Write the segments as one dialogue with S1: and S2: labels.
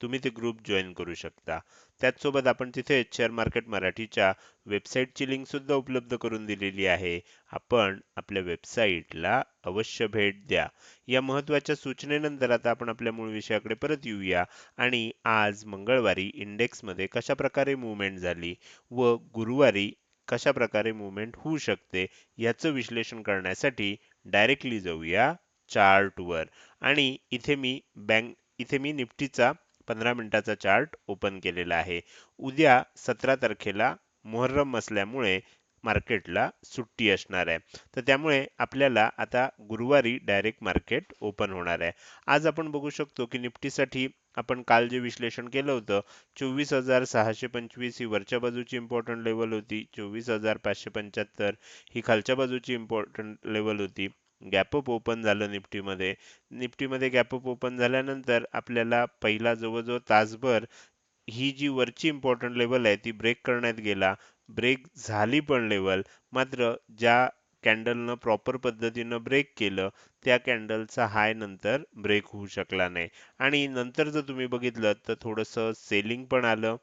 S1: तुम्ही ते group join करू शकता. त्याचसोबत आपण तिथे शेअर मार्केट मराठीच्या वेबसाईटची लिंक सुद्धा उपलब्ध करून दिलेली आहे. आपण आपल्या वेबसाईटला अवश्य भेट द्या. या महत्त्वाच्या सूचनेनंतर आता आपण आपल्या मूळ विषयाकडे परत येऊया. आणि आज मंगळवारी इंडेक्समध्ये कशा प्रकारे मुवमेंट झाली व गुरुवारी कशा प्रकारे मुवमेंट होऊ शकते याचं विश्लेषण करण्यासाठी डायरेक्टली जाऊया चार्टवर आणि इथे मी बँक इथे मी निफ्टीचा पंधरा मिनिटाचा चार्ट ओपन केलेला आहे. उद्या सतरा तारखेला मोहर्रम असल्यामुळे मार्केटला सुट्टी असणार आहे. तर त्यामुळे आपल्याला आता गुरुवारी डायरेक्ट मार्केट ओपन होणार आहे. आज आपण बघू शकतो की निफ्टीसाठी आपण काल जे विश्लेषण केलं होतं चोवीस हजार सहाशे पंचवीस ही वरच्या बाजूची इम्पॉर्टंट लेवल होती. चोवीस हजार पाचशे पंच्याहत्तर ही खालच्या बाजूची इम्पॉर्टंट लेवल होती. गॅपअप ओपन झालं निफ्टीमध्ये. निफ्टीमध्ये गॅपअप ओपन झाल्यानंतर आपल्याला पहिला जवळजवळ तासभर ही जी वरची इम्पॉर्टंट लेवल आहे ती ब्रेक करण्यात गेला. ब्रेक झाली पण लेवल मात्र ज्या कॅन्डलनं प्रॉपर पद्धतीनं ब्रेक केलं त्या कॅन्डलचा हाय नंतर ब्रेक होऊ शकला नाही. आणि नंतर जर तुम्ही बघितलं तर थोडंसं सेलिंग पण आलं.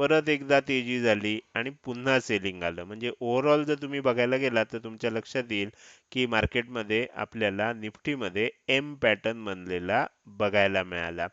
S1: परत एकदा तेजी झाली आणि पुन्हा सेलिंग आलं. म्हणजे ओव्हरऑल जर तुम्ही बघायला गेलात तर तुमच्या लक्षात येईल की मार्केटमध्ये आपल्याला निफ्टीमध्ये एम पॅटर्न बनलेला बघायला मिळाला.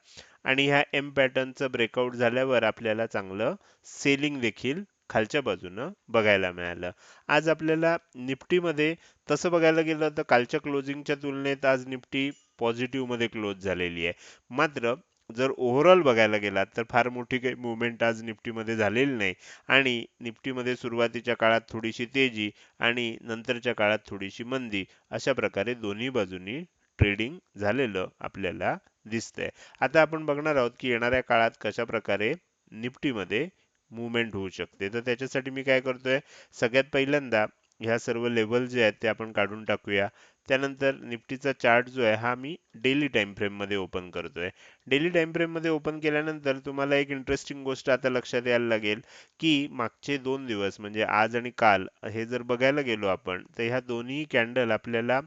S1: आणि ह्या एम पॅटर्नचं ब्रेकआउट झाल्यावर आपल्याला चांगलं सेलिंग देखील खालच्या बाजूनं बघायला मिळालं. आज आपल्याला निफ्टीमध्ये तसं बघायला गेलं तर कालच्या क्लोजिंगच्या तुलनेत आज निफ्टी पॉझिटिव्हमध्ये क्लोज झालेली आहे. मात्र जर ओव्हरऑल बघायला गेलात तर फार मोठी काही मुवमेंट आज निफ्टीमध्ये झालेली नाही. आणि निफ्टीमध्ये सुरुवातीच्या काळात थोडीशी तेजी आणि नंतरच्या काळात थोडीशी मंदी. अशा प्रकारे दोन्ही बाजूनी ट्रेडिंग झालेलं आपल्याला दिसतंय. आता आपण बघणार आहोत की येणाऱ्या काळात कशा प्रकारे निफ्टीमध्ये मुवमेंट होऊ शकते. तर त्याच्यासाठी मी काय करतोय सगळ्यात पहिल्यांदा ह्या सर्व लेवल जे आहेत ते आपण काढून टाकूया. त्यानंतर निफ्टीचा चार्ट जो आहे हा मी डेली टाइम फ्रेममध्ये ओपन करतोय. डेली टाइम फ्रेममध्ये ओपन केल्यानंतर तुम्हाला एक इंटरेस्टिंग गोष्ट आता लक्षात यायला लागेल की मागचे दोन दिवस म्हणजे आज आणि काल हे जर बघायला गेलो आपण तर ह्या दोन्ही कॅन्डल आपल्याला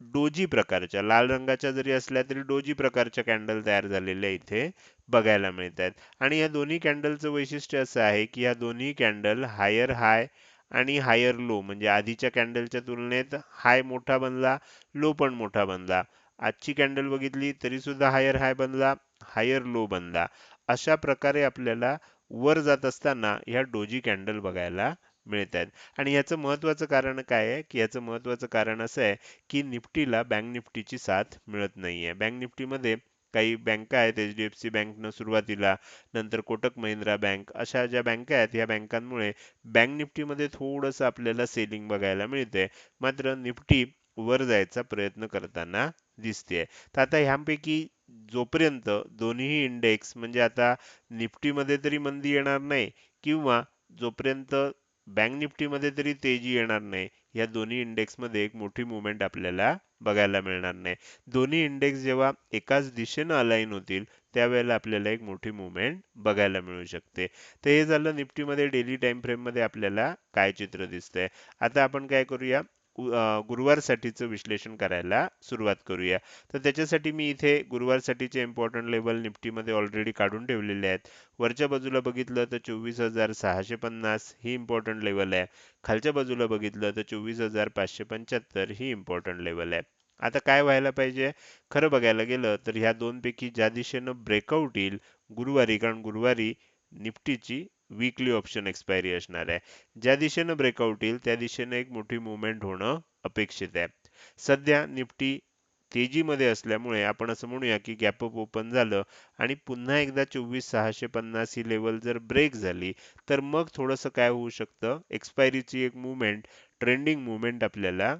S1: डोजी प्रकारच्या लाल रंगाच्या जरी असल्या तरी डोजी प्रकारच्या कॅन्डल तयार झालेल्या इथे बघायला मिळत आहेत आणि या दोन्ही कॅन्डलचं वैशिष्ट्य असं आहे की या दोन्ही कॅन्डल हायर हाय आणि हायर लो म्हणजे आधीच्या कॅन्डलच्या तुलनेत हाय मोठा बनला लो पण मोठा बनला. आजची कॅन्डल बघितली तरी सुद्धा हायर हाय बनला हायर लो बनला. अशा प्रकारे आपल्याला वर जात असताना ह्या डोजी कॅन्डल बघायला मिळत आहेत आणि याचं महत्त्वाचं कारण काय आहे? की याचं महत्त्वाचं कारण असं आहे की निफ्टीला बँक निफ्टीची साथ मिळत नाहीये. बँक निफ्टीमध्ये काही बँका आहेत एच डी एफ सी बँकनं सुरुवातीला नंतर कोटक महिंद्रा बँक अशा ज्या बँका आहेत या बँकांमुळे बँक निफ्टीमध्ये थोडंसं आपल्याला सेलिंग बघायला मिळते मात्र निफ्टी वर जायचा प्रयत्न करताना दिसते तर आता ह्यापैकी जोपर्यंत दोन्ही इंडेक्स म्हणजे आता निफ्टीमध्ये तरी मंदी येणार नाही किंवा जोपर्यंत बँक निफ्टीमध्ये तरी तेजी येणार नाही या दोन्ही इंडेक्समध्ये एक मोठी मुवमेंट आपल्याला बघायला मिळणार नाही. दोन्ही इंडेक्स जेव्हा एकाच दिशेनं अलाईन होतील त्यावेळेला आपल्याला एक मोठी मुवमेंट बघायला मिळू शकते. तर हे झालं निफ्टीमध्ये डेली टाइम फ्रेममध्ये आपल्याला काय चित्र दिसतंय. आता आपण काय करूया? गुरुवारसाठीचं विश्लेषण करायला सुरुवात करूया. तर त्याच्यासाठी मी इथे गुरुवारसाठीचे इम्पॉर्टंट लेवल निफ्टीमध्ये ऑलरेडी काढून ठेवलेले आहेत. वरच्या बाजूला बघितलं तर चोवीस हजार सहाशे पन्नास ही इम्पॉर्टंट लेवल आहे. खालच्या बाजूला बघितलं तर चोवीस हजार पाचशे पंच्याहत्तर ही इम्पॉर्टंट लेवल आहे. आता काय व्हायला पाहिजे? खरं बघायला गेलं तर ह्या दोनपैकी ज्या दिशेनं ब्रेकआउट येईल गुरुवारी कारण गुरुवारी निफ्टीची वीकली ऑप्शन एक्सपायरी असणार आहे. ज्या दिशेनं ब्रेकआउट येईल त्या दिशेनं एक मोठी मुवमेंट होणं अपेक्षित आहे. सध्या निफ्टी तेजीमध्ये असल्यामुळे आपण असं म्हणूया की गॅपअप ओपन झालं आणि पुन्हा एकदा चोवीस सहाशे पन्नास ही लेवल जर ब्रेक झाली तर मग थोडंसं काय होऊ शकतं? एक्सपायरीची एक मुवमेंट ट्रेंडिंग मुवमेंट आपल्याला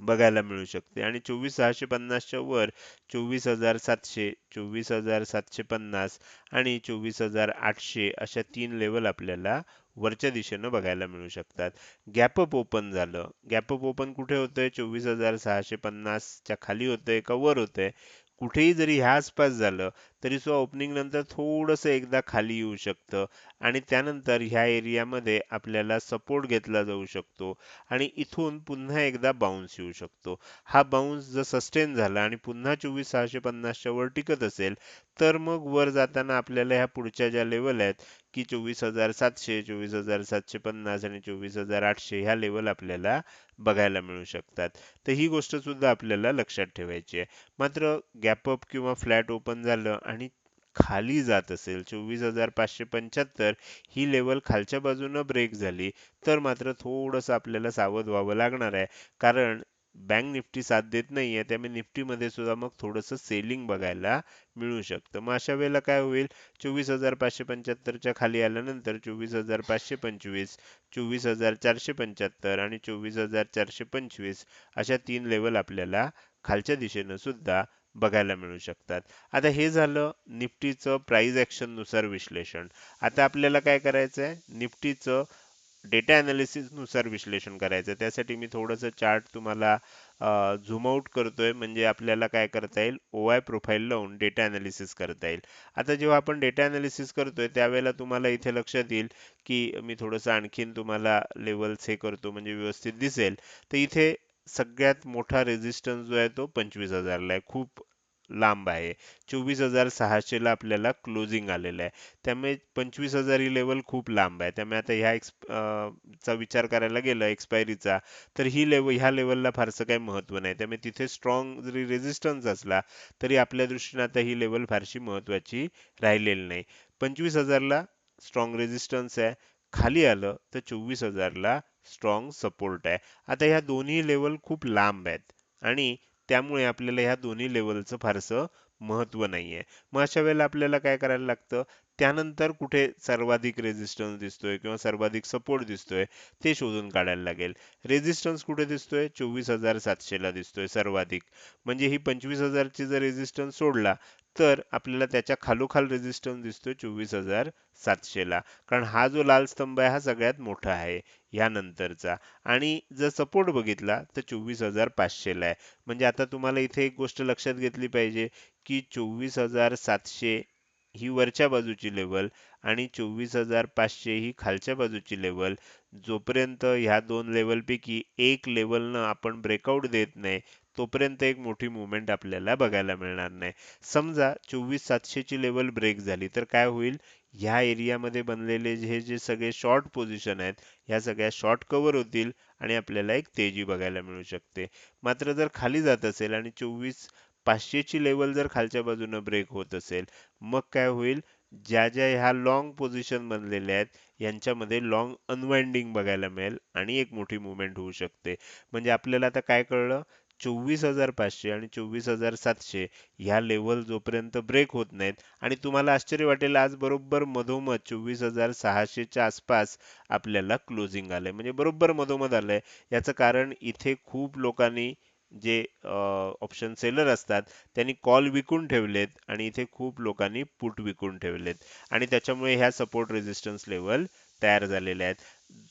S1: बघायला मिळू शकते. आणि चोवीस सहाशे पन्नासच्या वर चोवीस हजार सातशे चोवीस हजार सातशे पन्नास आणि चोवीस हजार आठशे अशा तीन लेवल आपल्याला वरच्या दिशेनं बघायला मिळू शकतात. गॅपअप ओपन झालं. गॅपअप ओपन कुठे होतंय? चोवीस हजार सहाशे पन्नासच्या खाली होतंय का वर होतंय? कुठेही जरी ह्या आसपास झालं तरी सुद्धा ओपनिंग नंतर थोडंसं एकदा खाली येऊ शकतं. आणि त्यानंतर ह्या एरियामध्ये आपल्याला सपोर्ट घेतला जाऊ शकतो. आणि इथून पुन्हा एकदा बाउन्स येऊ शकतो. हा बाउन्स जर सस्टेन झाला आणि पुन्हा चोवीस सहाशे पन्नासच्या वर टिकत असेल तर मग वर जाताना आपल्याला ह्या पुढच्या ज्या लेवल आहेत की चोवीस हजार सातशे चोवीस हजार सातशे पन्नास आणि चोवीस हजार आठशे ह्या लेवल आपल्याला बघायला मिळू शकतात. तर ही गोष्ट सुद्धा आपल्याला लक्षात ठेवायची आहे. मात्र गॅपअप किंवा फ्लॅट ओपन झालं आणि खाली जात असेल चोवीस हजार पाचशे पंच्याहत्तर ही लेवल खालच्या बाजूनं ब्रेक झाली तर मात्र थोडंसं आपल्याला सावध व्हावं लागणार आहे. कारण बँक निफ्टी साथ देत नाहीये त्यामुळे निफ्टीमध्ये सुद्धा मग थोडंसं सेलिंग बघायला मिळू शकतं. मग अशा वेळेला काय होईल? चोवीस हजार पाचशे पंच्याहत्तरच्या खाली आल्यानंतर चोवीस हजार पाचशे पंचवीस चोवीस हजार चारशे पंच्याहत्तर आणि चोवीस हजार चारशे पंचवीस अशा तीन लेवल आपल्याला खालच्या दिशेनं सुद्धा बघायला मिळू शकतात. आता हे झालं निफ्टीचं प्राईज ऍक्शननुसार विश्लेषण. आता आपल्याला काय करायचं आहे निफ्टीचं डेटा ॲनालिसिसनुसार विश्लेषण करायचं त्यासाठी मी थोडंसं चार्ट तुम्हाला झूम आउट करतोय. म्हणजे आपल्याला काय करता येईल? ओ आय प्रोफाईल लावून डेटा ॲनालिसिस करता येईल. आता जेव्हा आपण डेटा ॲनालिसिस करतोय त्यावेळेला तुम्हाला इथे लक्षात येईल की मी थोडंसं आणखीन तुम्हाला लेवल्स हे करतो म्हणजे व्यवस्थित दिसेल. तर इथे सगळ्यात मोठा रेझिस्टन्स जो आहे तो पंचवीस हजारला आहे. खूप लांब आहे. चोवीस हजार सहाशेला आपल्याला क्लोजिंग आलेलं आहे. त्यामुळे पंचवीस हजार ही लेवल खूप लांब आहे. त्यामुळे आता ह्या एक्स चा विचार करायला गेलं एक्सपायरीचा तर ही लेवल ह्या लेवलला फारसं काही महत्त्व नाही. त्यामुळे तिथे स्ट्रॉंग जरी रेझिस्टन्स असला तरी आपल्या दृष्टीने आता ही लेवल फारशी महत्वाची राहिलेली नाही. पंचवीस हजारला स्ट्रॉंग रेझिस्टन्स आहे. खाली आलं तर चोवीस हजारला स्ट्रॉंग सपोर्ट आहे. आता ह्या दोन्ही लेवल खूप लांब आहेत आणि त्यामुळे आपल्याला ह्या दोन्ही लेवलचं फारसं महत्त्व नाहीये. मग अशा वेळेला आपल्याला काय करायला लागतं? त्यानंतर कुठे सर्वाधिक रेझिस्टन्स दिसतोय किंवा सर्वाधिक सपोर्ट दिसतोय ते शोधून काढायला लागेल. रेझिस्टन्स कुठे दिसतोय? चोवीस हजार सातशेला दिसतोय सर्वाधिक. म्हणजे ही पंचवीस हजारची जर रेझिस्टन्स सोडला तर आपल्याला त्याच्या खालोखाल रेझिस्टन्स दिसतोय चोवीस हजार सातशेला. कारण हा जो लाल स्तंभ आहे हा सगळ्यात मोठा आहे ह्यानंतरचा. आणि जर सपोर्ट बघितला तर चोवीस हजार पाचशेला आहे. म्हणजे आता तुम्हाला इथे एक गोष्ट लक्षात घेतली पाहिजे की चोवीस हजार सातशे ही वरच्या बाजूची लेवल आणि चोवीस हजार पाचशे ही खालच्या बाजूची लेवल जोपर्यंत ह्या दोन लेवल पैकी एक लेवलनं आपण ब्रेकआउट देत नाही तोपर्यंत एक मोठी मुवमेंट आपल्याला बघायला मिळणार नाही. समजा चोवीस सातशेची लेवल ब्रेक झाली तर काय होईल? ह्या एरियामध्ये बनलेले हे जे सगळे शॉर्ट पोझिशन आहेत ह्या सगळ्या शॉर्ट कव्हर होतील आणि आपल्याला एक तेजी बघायला मिळू शकते. मात्र जर खाली जात असेल आणि चोवीस पाचशेची लेवल जर खालच्या बाजूनं ब्रेक होत असेल मग काय होईल? ज्या ज्या ह्या लॉंग पोझिशन बनलेल्या आहेत यांच्यामध्ये लॉंग अनवाइंडिंग बघायला मिळेल आणि एक मोठी मुवमेंट होऊ शकते. म्हणजे आपल्याला आता काय कळलं? चोवीस हजार पाचशे आणि चोवीस हजार सातशे ह्या लेवल जोपर्यंत ब्रेक होत नाहीत. आणि तुम्हाला आश्चर्य वाटेल आज बरोबर मधोमध चोवीस हजार सहाशेच्या आसपास आपल्याला क्लोजिंग आलंय. म्हणजे बरोबर मधोमध आलंय. याचं कारण इथे खूप लोकांनी जे ऑप्शन सेलर असतात त्यांनी कॉल विकून ठेवलेत आणि इथे खूप लोकांनी पुट विकून ठेवलेत. आणि त्याच्यामुळे ह्या सपोर्ट रेझिस्टन्स लेवल तयार झालेल्या आहेत.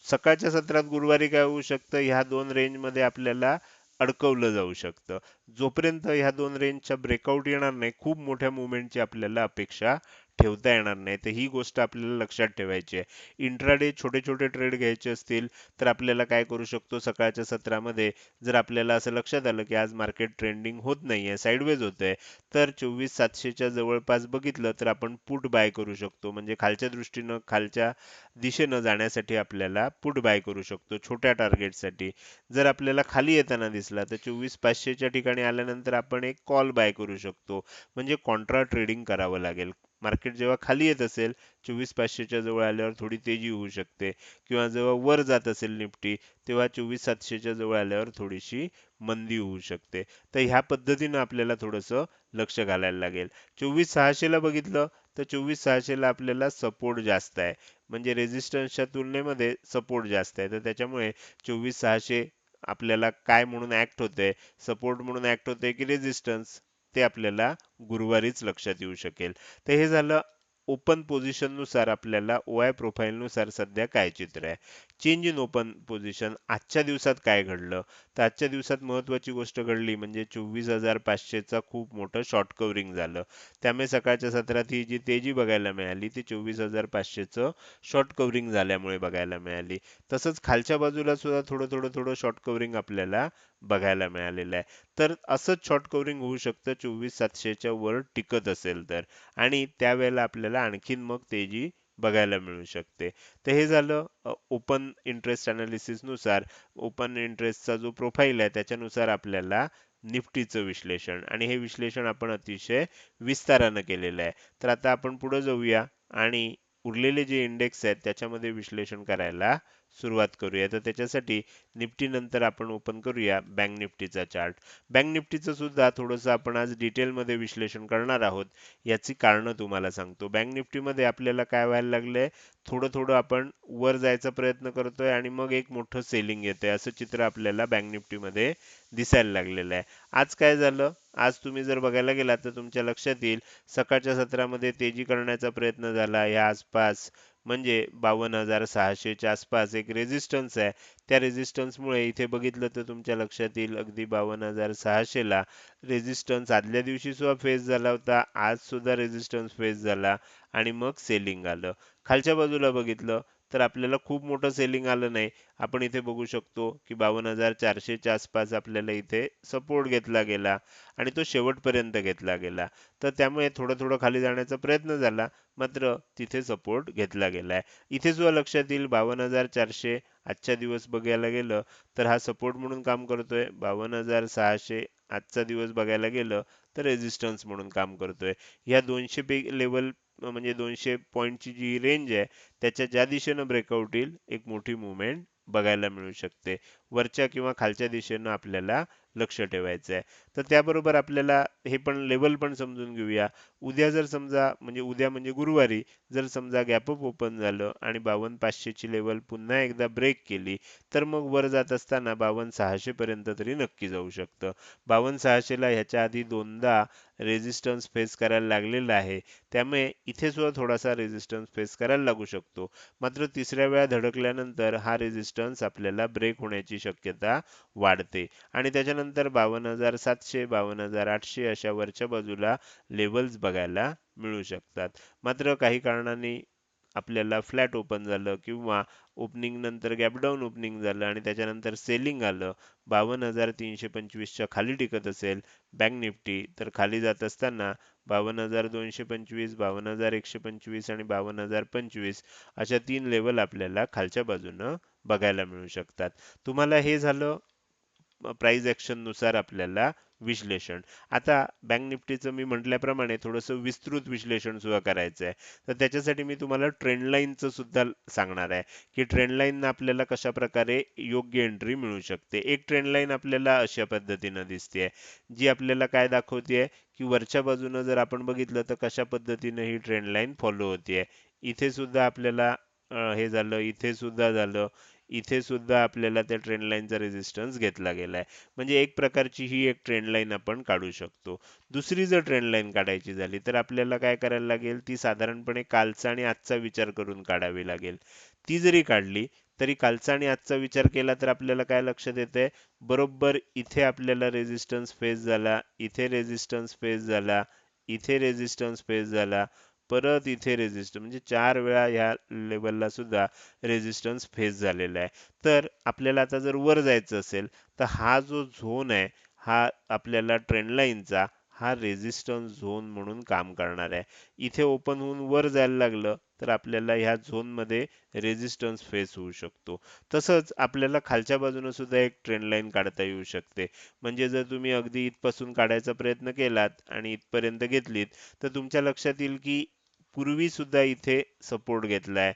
S1: सकाळच्या सत्रात गुरुवारी काय होऊ शकतं? ह्या दोन रेंजमध्ये आपल्याला अडकवलं जाऊ शकतं. जोपर्यंत ह्या दोन रेंजच्या ब्रेकआउट येणार नाही खूप मोठ्या मुवमेंटची आपल्याला अपेक्षा ठेवता येणार नाही. तर ही गोष्ट आपल्याला लक्षात ठेवायची आहे. इंट्राडे छोटे छोटे ट्रेड घ्यायचे असतील तर आपल्याला काय करू शकतो? सकाळच्या सत्रामध्ये जर आपल्याला असं लक्षात आलं की आज मार्केट ट्रेंडिंग होत नाही आहे साईडवेज होत आहे तर चोवीस सातशेच्या जवळपास बघितलं तर आपण पुट बाय करू शकतो. म्हणजे खालच्या दृष्टीनं खालच्या दिशेनं जाण्यासाठी आपल्याला पुट बाय करू शकतो छोट्या टार्गेटसाठी जर आपल्याला खाली येताना दिसला तर चोवीस पाचशेच्या ठिकाणी आल्यानंतर आपण एक कॉल बाय करू शकतो. म्हणजे कॉन्ट्रा ट्रेडिंग करावं लागेल. मार्केट जेव्हा खाली येत असेल चोवीस पाचशेच्या जवळ आल्यावर थोडी तेजी होऊ शकते. किंवा जेव्हा वर जात असेल निफ्टी तेव्हा चोवीस सातशेच्या जवळ आल्यावर थोडीशी मंदी होऊ शकते. तर ह्या पद्धतीनं आपल्याला थोडंसं लक्ष घालायला लागेल. चोवीस सहाशेला बघितलं तर चोवीस सहाशेला आपल्याला सपोर्ट जास्त आहे. म्हणजे रेझिस्टन्सच्या तुलनेमध्ये सपोर्ट जास्त आहे. तर त्याच्यामुळे चोवीस सहाशे आपल्याला काय म्हणून ऍक्ट होते सपोर्ट म्हणून ऍक्ट होते की रेझिस्टन्स ते आपल्याला गुरुवारीच लक्षात येऊ शकेल. तर हे झालं ओपन पोझिशननुसार आपल्याला ओ प्रोफाईल नुसार सध्या काय चित्र आहे. चेंज इन ओपन पोझिशन आजच्या दिवसात काय घडलं? तर आजच्या दिवसात महत्वाची गोष्ट घडली म्हणजे चोवीस हजार पाचशेचा खूप मोठं शॉर्ट कव्हरिंग झालं. त्यामुळे सकाळच्या सत्रात ही जी तेजी बघायला मिळाली ती चोवीस हजार पाचशेचं शॉर्ट कव्हरिंग झाल्यामुळे बघायला मिळाली. तसंच खालच्या बाजूला सुद्धा थोडं थोडं थोडं शॉर्ट कव्हरिंग आपल्याला बघायला मिळालेलं आहे. तर असंच शॉर्ट कव्हरिंग होऊ शकतं चोवीस सातशेच्या वर टिकत असेल तर. आणि त्यावेळेला आपल्याला आणखीन मग तेजी बघायला मिळू शकते. तर हे झालं ओपन इंटरेस्ट अनालिसिसनुसार ओपन इंटरेस्टचा जो प्रोफाईल आहे त्याच्यानुसार आपल्याला निफ्टीचं विश्लेषण आणि हे विश्लेषण आपण अतिशय विस्तारानं केलेलं आहे. तर आता आपण पुढे जाऊया आणि उरलेले जे इंडेक्स आहेत त्याच्यामध्ये विश्लेषण करायला सुरुवात करूया. तर त्याच्यासाठी निफ्टी नंतर आपण ओपन करूया बँक निफ्टीचा चार्ट बँक निफ्टीचं सुद्धा थोडंसं आपण आज डिटेलमध्ये विश्लेषण करणार आहोत. याची कारणं तुम्हाला सांगतो. बँक निफ्टीमध्ये आपल्याला काय व्हायला लागलंय? थोडं थोडं आपण वर जायचा प्रयत्न करतोय आणि मग एक मोठं सेलिंग येतंय. असं चित्र आपल्याला बँक निफ्टीमध्ये दिसायला लागलेलं आहे. आज काय झालं? आज तुम्ही जर बघायला गेलात तर तुमच्या लक्षात येईल. सकाळच्या सत्रामध्ये तेजी करण्याचा प्रयत्न झाला. या आसपास म्हणजे बावन्न हजार सहाशेच्या आसपास एक रेझिस्टन्स आहे. त्या रेझिस्टन्समुळे इथे बघितलं तर तुमच्या लक्षात येईल अगदी बावन्न हजार सहाशेला रेझिस्टन्स आदल्या दिवशी सुद्धा फेस झाला होता आज सुद्धा रेझिस्टन्स फेस झाला आणि मग सेलिंग आलं. खालच्या बाजूला बघितलं तर आपल्याला खूप मोठं सेलिंग आलं नाही. आपण इथे बघू शकतो की बावन्न हजार चारशेच्या आसपास आपल्याला इथे सपोर्ट घेतला गेला आणि तो शेवटपर्यंत घेतला गेला. तर त्यामुळे थोडं थोडं खाली जाण्याचा प्रयत्न झाला मात्र तिथे सपोर्ट घेतला गेला आहे इथे सुद्धा लक्षात येईल बावन्न हजार चारशे आजच्या दिवस बघायला गेलं तर हा सपोर्ट म्हणून काम करतोय. बावन्न हजार सहाशे आजचा दिवस बघायला गेलं तर रेझिस्टन्स म्हणून काम करतोय. ह्या दोनशे पे लेवल म्हणजे दोनशे पॉईंटची जी रेंज आहे त्याच्या ज्या दिशेनं ब्रेकआउट येईल एक मोठी मुवमेंट बघायला मिळू शकते. वरच्या किंवा खालच्या दिशेनं आपल्याला लक्ष ठेवायचं आहे तर त्याबरोबर आपल्याला हे पण लेवल पण समजून घेऊया. उद्या जर समजा म्हणजे उद्या म्हणजे गुरुवारी जर समजा गॅपअप ओपन झालं आणि बावन्न पाचशेची लेवल पुन्हा एकदा ब्रेक केली तर मग वर जात असताना बावन्न सहाशे पर्यंत तरी नक्की जाऊ शकतं. बावन्न सहाशेला ह्याच्या आधी दोनदा रेझिस्टन्स फेस करायला लागलेला आहे. त्यामुळे इथे सुद्धा थोडासा रेझिस्टन्स फेस करायला लागू शकतो. मात्र तिसऱ्या वेळा धडकल्यानंतर हा रेझिस्टन्स आपल्याला ब्रेक होण्याची शक्यता वाढते. आणि त्याच्यानंतर बावन्न हजार सातशे बावन्न हजार आठशे अशा वरच्या बाजूला लेवल्स बघायला मिळू शकतात. मात्र काही कारणाने आपल्याला फ्लॅट ओपन झालं किंवा ओपनिंग नंतर गॅपडाऊन ओपनिंग झालं आणि त्याच्यानंतर सेलिंग आलं. बावन्न हजार तीनशे पंचवीसच्या खाली टिकत असेल बँक निफ्टी तर खाली जात असताना बावन्न हजार दोनशे पंचवीस बावन्न हजार एकशे पंचवीस आणि बावन्न हजार पंचवीस अशा तीन लेवल आपल्याला खालच्या बाजूनं बघायला मिळू शकतात. तुम्हाला हे झालं प्राईज ऍक्शननुसार आपल्याला विश्लेषण. आता बँक निफ्टीचं मी म्हटल्याप्रमाणे थोडंसं विस्तृत विश्लेषण सुद्धा करायचं आहे तर त्याच्यासाठी मी तुम्हाला ट्रेंडलाईनचं सुद्धा सांगणार आहे की ट्रेंडलाईन आपल्याला कशा प्रकारे योग्य एंट्री मिळू शकते. एक ट्रेंडलाईन आपल्याला अशा पद्धतीनं दिसते जी आपल्याला काय दाखवते की वरच्या बाजूनं जर आपण बघितलं तर कशा पद्धतीनं ही ट्रेंडलाईन फॉलो होते इथे सुद्धा आपल्याला हे झालं इथे सुद्धा झालं इथे सुद्धा आपल्याला त्या ट्रेंड लाईनचा रेझिस्टन्स घेतला गेलाय. म्हणजे एक प्रकारची ही एक ट्रेंड लाईन आपण काढू शकतो. दुसरी जर ट्रेंड लाईन काढायची झाली तर आपल्याला काय करायला लागेल? ती साधारणपणे कालचा आणि आजचा विचार करून काढावी लागेल. ती जरी काढली तरी कालचा आणि आजचा विचार केला तर आपल्याला काय लक्षात येते बरोबर इथे आपल्याला रेझिस्टन्स फेस झाला इथे रेझिस्टन्स फेस झाला इथे रेझिस्टन्स फेस झाला. परत इथे रेझिस्टन्स म्हणजे चार वेळा ह्या लेवलला सुद्धा रेझिस्टन्स फेस झालेला आहे. तर आपल्याला आता जर वर जायचं असेल तर हा जो झोन आहे हा आपल्याला ट्रेंडलाईनचा हा रेझिस्टन्स झोन म्हणून काम करणार आहे. इथे ओपन होऊन वर जायला लागलं तर आपल्याला ह्या झोनमध्ये रेझिस्टन्स फेस होऊ शकतो. तसंच आपल्याला खालच्या बाजूने सुद्धा एक ट्रेंड लाईन काढता येऊ शकते. म्हणजे जर तुम्ही अगदी इथपासून काढायचा प्रयत्न केलात आणि इथपर्यंत घेतलीत तर तुमच्या लक्षात येईल की पूर्वी सुद्धा इथे सपोर्ट घेतलाय.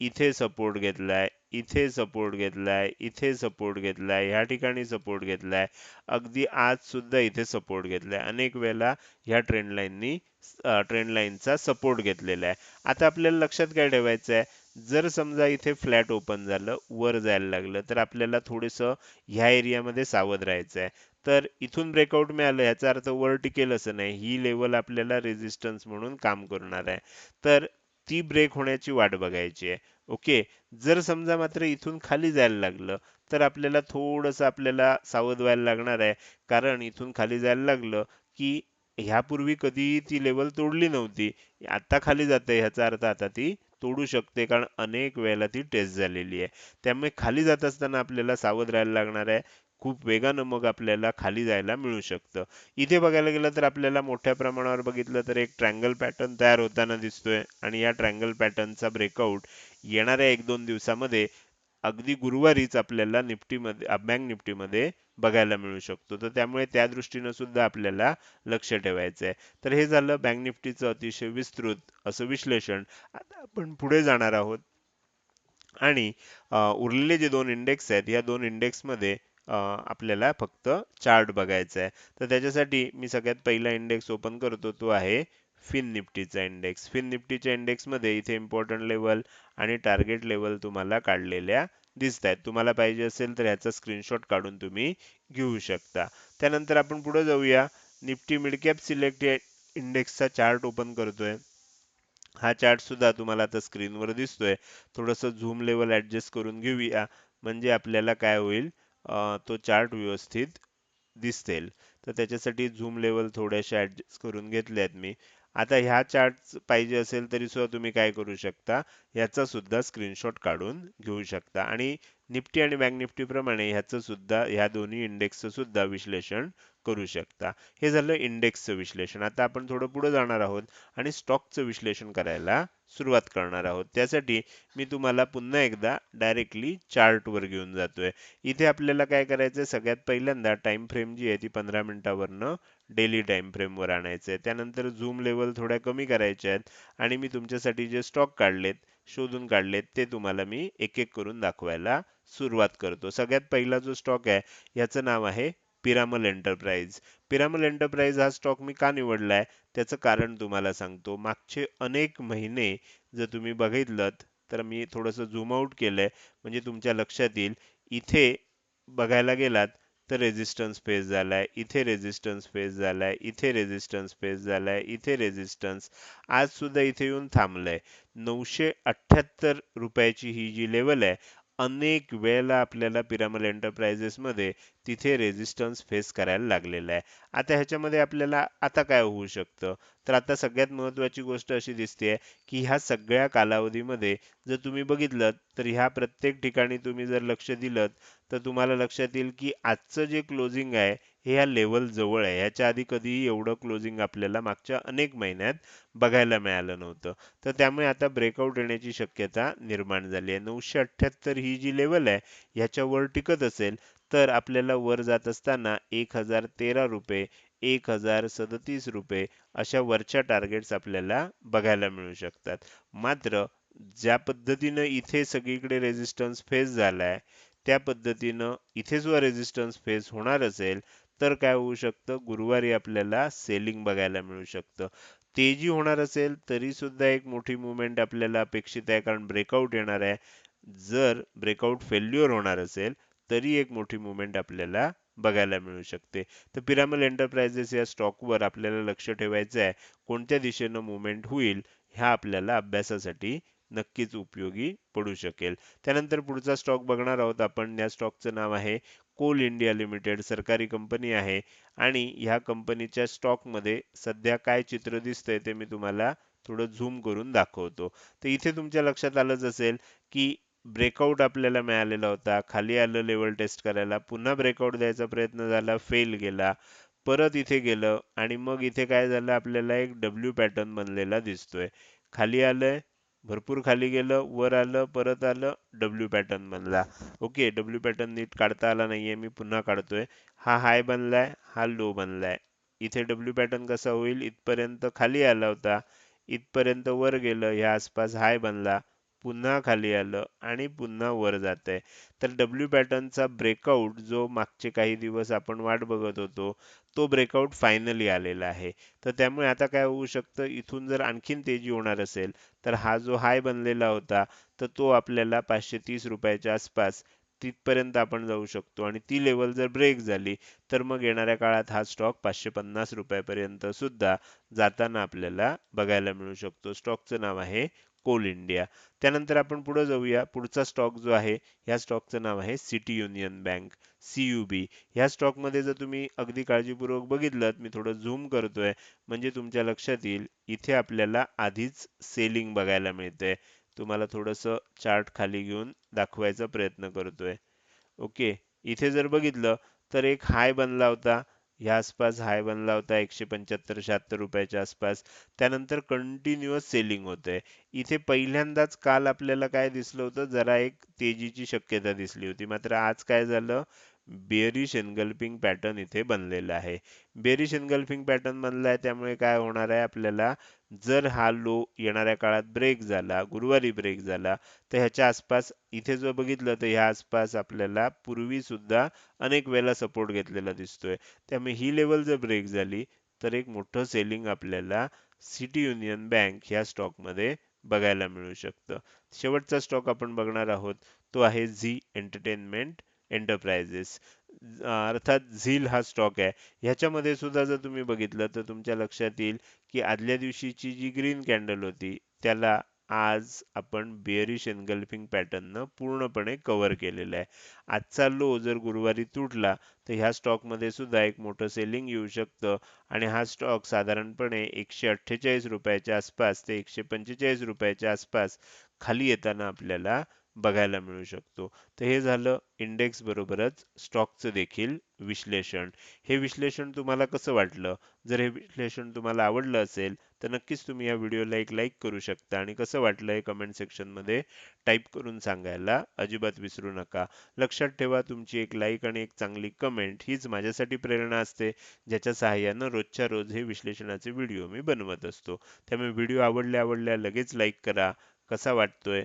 S1: इथे सपोर्ट घेतलाय. इथे सपोर्ट घेतलाय इथे सपोर्ट घेतलाय ह्या ठिकाणी सपोर्ट घेतलाय. अगदी आज सुद्धा इथे सपोर्ट घेतलाय. अनेक वेळेला ह्या ट्रेंड लाईननी ट्रेंड लाईनचा सपोर्ट घेतलेला आहे. आता आपल्याला लक्षात काय ठेवायचं आहे जर समजा इथे फ्लॅट ओपन झालं वर जायला लागलं तर आपल्याला थोडंसं ह्या एरियामध्ये सावध राहायचं आहे तर इथून ब्रेकआउट मिळालं याचा अर्थ वर टिकेल असं नाही. ही लेवल आपल्याला रेजिस्टन्स म्हणून काम करणार आहे. तर ती ब्रेक होण्याची वाट बघायची आहे. ओके. जर समजा मात्र इथून खाली जायला लागलं तर आपल्याला थोडंसं आपल्याला सावध व्हायला लागणार आहे. कारण इथून खाली जायला लागलं की ह्यापूर्वी कधी ती लेवल तोडली नव्हती. आता खाली जाते ह्याचा अर्थ आता ती तोडू शकते कारण अनेक वेळेला ती टेस्ट झालेली आहे. त्यामुळे खाली जात असताना आपल्याला सावध राहायला लागणार आहे. खूप वेगानं मग आपल्याला खाली जायला मिळू शकतं. इथे बघायला गेलं तर आपल्याला मोठ्या प्रमाणावर बघितलं तर एक ट्रँगल पॅटर्न तयार होताना दिसतोय. आणि या ट्रँगल पॅटर्नचा ब्रेकआउट येणाऱ्या एक दोन दिवसामध्ये अगदी गुरुवारीच आपल्याला निफ्टीमध्ये बँक निफ्टीमध्ये बघायला मिळू शकतो. तर त्यामुळे त्या दृष्टीनं सुद्धा आपल्याला लक्ष ठेवायचं आहे तर हे झालं बँक निफ्टीचं अतिशय विस्तृत असं विश्लेषण. आता आपण पुढे जाणार आहोत. आणि उरलेले जे दोन इंडेक्स आहेत या दोन इंडेक्समध्ये आपल्याला फक्त चार्ट बघायचा आहे तर त्याच्यासाठी मी सगळ्यात पहिला इंडेक्स ओपन करतो तो आहे फिन निफ्टीचा इंडेक्स फिन निफ्टीच्या इंडेक्समध्ये इथे इम्पॉर्टंट लेवल आणि टार्गेट लेवल तुम्हाला काढलेल्या दिसत आहेत तुम्हाला पाहिजे असेल तर ह्याचा स्क्रीनशॉट काढून तुम्ही घेऊ शकता. त्यानंतर आपण पुढे जाऊया. निफ्टी मिडकॅप सिलेक्ट इंडेक्सचा चार्ट ओपन करतोय. हा चार्ट सुद्धा तुम्हाला आता स्क्रीनवर दिसतोय. थोडस झूम लेवल ॲडजस्ट करून घेऊया. म्हणजे आपल्याला काय होईल? तो चार्ट व्यवस्थित दिसतील तर त्याच्यासाठी झूम लेवल थोड्याशा ॲडजस्ट करून घेतल्यात मी. आता ह्या चार्ट पाहिजे असेल तरी सुद्धा तुम्ही काय करू शकता? याचा सुद्धा स्क्रीनशॉट काढून घेऊ शकता. आणि निफ्टी आणि बँक निफ्टीप्रमाणे ह्याचं सुद्धा ह्या दोन्ही इंडेक्सचं सुद्धा विश्लेषण करू शकता. हे झालं इंडेक्सचं विश्लेषण. आता आपण थोडं पुढे जाणार आहोत आणि स्टॉकचं विश्लेषण करायला सुरुवात करणार आहोत. त्यासाठी मी तुम्हाला पुन्हा एकदा डायरेक्टली चार्टवर घेऊन जातोय. इथे आपल्याला काय करायचंय? सगळ्यात पहिल्यांदा टाइम फ्रेम जी आहे ती पंधरा मिनिटावरनं डेली टाइम फ्रेमवर आणायचं आहे त्यानंतर झूम लेवल थोड्या कमी करायच्या आहेत. आणि मी तुमच्यासाठी जे स्टॉक काढलेत शोधून काढलेत ते तुम्हाला मी एक एक करून दाखवायला सुरुवात करतो. सगळ्यात पहिला जो स्टॉक आहे याचं नाव आहे पिरामल एंटरप्राइज. पिरामल एंटरप्राइज हा स्टॉक मी का निवडलाय त्याचं कारण तुम्हाला सांगतो. मागचे अनेक महिने जर तुम्ही बघितलं तर मी थोडंसं झूम केलं केलंय. म्हणजे तुमच्या लक्षात येईल. इथे बघायला गेलात तर रेझिस्टन्स फेस झालाय इथे रेझिस्टन्स फेस झालाय इथे रेझिस्टन्स फेस झालाय इथे रेझिस्टन्स आज सुद्धा इथे येऊन थांबलंय. नऊशे अठ्ठ्याहत्तर रुपयाची ही जी लेवल आहे अनेक वेळेला आपल्याला पिरामल एंटरप्राइजेसमध्ये तिथे रेझिस्टन्स फेस करायला लागलेला आहे. आता ह्याच्यामध्ये आपल्याला आता काय होऊ शकतं? तर आता सगळ्यात महत्त्वाची गोष्ट अशी दिसते की ह्या सगळ्या कालावधीमध्ये जर तुम्ही बघितलं तर ह्या प्रत्येक ठिकाणी तुम्ही जर लक्ष दिलं तर तुम्हाला लक्षात येईल की आजचं जे क्लोजिंग आहे हे या लेवल जवळ आहे. ह्याच्या आधी कधीही एवढं क्लोजिंग आपल्याला मागच्या अनेक महिन्यात बघायला मिळालं नव्हतं. तर त्यामुळे आता ब्रेकआउट येण्याची शक्यता निर्माण झाली आहे. नऊशे अठ्ठ्याहत्तर ही जी लेवल आहे ह्याच्यावर टिकत असेल तर आपल्याला वर जात असताना एक हजार तेरा रुपये एक हजार सदतीस रुपये अशा वरच्या टार्गेट्स आपल्याला बघायला मिळू शकतात. मात्र ज्या पद्धतीनं इथे सगळीकडे रेझिस्टन्स फेस झालाय त्या पद्धतीनं इथे जो रेझिस्टन्स फेस होणार असेल तर काय होऊ शकतं? गुरुवारी आपल्याला सेलिंग बघायला मिळू शकतं. तेजी होणार असेल तरी सुद्धा एक मोठी मुवमेंट आपल्याला अपेक्षित आहे कारण ब्रेकआउट येणार आहे. जर ब्रेकआउट फेल्युअर होणार असेल तरी एक मोठी मुवमेंट आपल्याला बघायला मिळू शकते. तर पिरामल एंटरप्राइजेस या स्टॉकवर आपल्याला लक्ष ठेवायचं आहे. कोणत्या दिशेनं मुवमेंट होईल ह्या आपल्याला अभ्यासासाठी नक्कीच उपयोगी पडू शकेल. त्यानंतर पुढचा स्टॉक बघणार आहोत आपण. या स्टॉकचं नाव आहे कोल इंडिया लिमिटेड. सरकारी कंपनी आहे. आणि ह्या कंपनीच्या स्टॉकमध्ये सध्या काय चित्र दिसतंय ते मी तुम्हाला थोडं झूम करून दाखवतो. तर इथे तुमच्या लक्षात आलंच असेल की ब्रेकआउट आपल्याला मिळालेला होता. खाली आलं लेवल टेस्ट करायला. पुन्हा ब्रेकआउट द्यायचा प्रयत्न झाला. फेल गेला. परत इथे गेलं आणि मग इथे काय झालं? आपल्याला एक डब्ल्यू पॅटर्न बनलेला दिसतोय. खाली आलंय. भरपूर खाली गेलं वर आलं परत आलं डब्ल्यू पॅटर्न बनला. ओके डब्ल्यू पॅटर्न नीट काढता आला नाहीये मी पुन्हा काढतोय. हा हाय बनलाय हा लो बनलाय. इथे डब्ल्यू पॅटर्न कसा होईल? इथपर्यंत खाली आला होता. इथपर्यंत वर गेलं ह्या आसपास हाय बनला. पुन्हा खाली आलं आणि पुन्हा वर जात आहे तर डब्ल्यू पॅटर्नचा ब्रेकआउट जो मागचे काही दिवस आपण वाट बघत होतो तो ब्रेकआउट फायनली आलेला आहे. तर त्यामुळे आता काय होऊ शकतं? इथून जर आणखीन तेजी होणार असेल तर हा जो हाय बनलेला होता तर तो आपल्याला पाचशे तीस रुपयाच्या आसपास तिथपर्यंत आपण जाऊ शकतो. आणि ती लेवल जर ब्रेक झाली तर मग येणाऱ्या काळात हा स्टॉक पाचशे पन्नास रुपयापर्यंत सुद्धा जाताना आपल्याला बघायला मिळू शकतो. स्टॉकचं नाव आहे कोल इंडिया. त्यानंतर आपण पुढे जाऊया. पुढचा स्टॉक जो आहे ह्या स्टॉकचं नाव आहे City Union Bank C UB ह्या स्टॉकमध्ये जर तुम्ही अगदी काळजीपूर्वक बघितलं मी थोडं झूम करतोय. म्हणजे तुमच्या लक्षात येईल इथे आपल्याला आधीच सेलिंग बघायला मिळते तुम्हाला थोडंसं चार्ट खाली घेऊन दाखवायचा प्रयत्न करतोय. ओके इथे जर बघितलं तर एक हाय बनला होता. ह्या आसपास हाय बनला होता एकशे पंच्याहत्तर शहात्तर रुपयाच्या आसपास. त्यानंतर कंटिन्युअस सेलिंग होते इथे पहिल्यांदाच काल आपल्याला काय दिसलं होतं? जरा एक तेजीची शक्यता दिसली होती. मात्र आज काय झालं? बेरिश एनगल्फिंग पॅटर्न इथे बनलेला आहे. बेरिश एनगल्फिंग पॅटर्न बनलाय त्यामुळे काय होणार आहे आपल्याला? जर हा लो येणाऱ्या काळात ब्रेक झाला गुरुवारी ब्रेक झाला तर ह्याच्या आसपास इथे जर बघितलं तर ह्या आसपास आपल्याला पूर्वी सुद्धा अनेक वेळेला सपोर्ट घेतलेला दिसतोय. त्यामुळे ही लेवल जर ब्रेक झाली तर एक मोठं सेलिंग आपल्याला सिटी युनियन बँक ह्या स्टॉकमध्ये बघायला मिळू शकतं. शेवटचा स्टॉक आपण बघणार आहोत तो आहे झी एंटरटेनमेंट एंटरप्राइजेस अर्थात झील हा स्टॉक आहे. ह्याच्यामध्ये सुद्धा जर तुम्ही बघितलं तर तुमच्या लक्षात येईल की आदल्या दिवशीची जी ग्रीन कॅन्डल होती त्याला आज आपण बेअरिश एनगल्फिंग पॅटर्ननं पूर्णपणे कव्हर केलेलं आहे. आजचा लो जर गुरुवारी तुटला तर ह्या स्टॉकमध्ये सुद्धा एक मोठं सेलिंग येऊ शकतं आणि हा स्टॉक साधारणपणे एकशे अठ्ठेचाळीस रुपयाच्या आसपास ते एकशे पंचेचाळीस रुपयाच्या आसपास खाली येताना आपल्याला बघायला मिळू शकतो. तर हे झालं इंडेक्स बरोबरच स्टॉकचं देखील विश्लेषण. हे विश्लेषण तुम्हाला कसं वाटलं? जर हे विश्लेषण तुम्हाला आवडलं असेल तर नक्कीच तुम्ही या व्हिडिओला एक लाईक करू शकता. आणि कसं वाटलं हे कमेंट सेक्शनमध्ये टाईप करून सांगायला अजिबात विसरू नका. लक्षात ठेवा तुमची एक लाईक आणि एक चांगली कमेंट हीच माझ्यासाठी प्रेरणा असते ज्याच्या सहाय्यानं रोजच्या रोज हे विश्लेषणाचे व्हिडिओ मी बनवत असतो. त्यामुळे व्हिडिओ आवडल्या आवडल्या लगेच लाईक करा. कसा वाटतोय?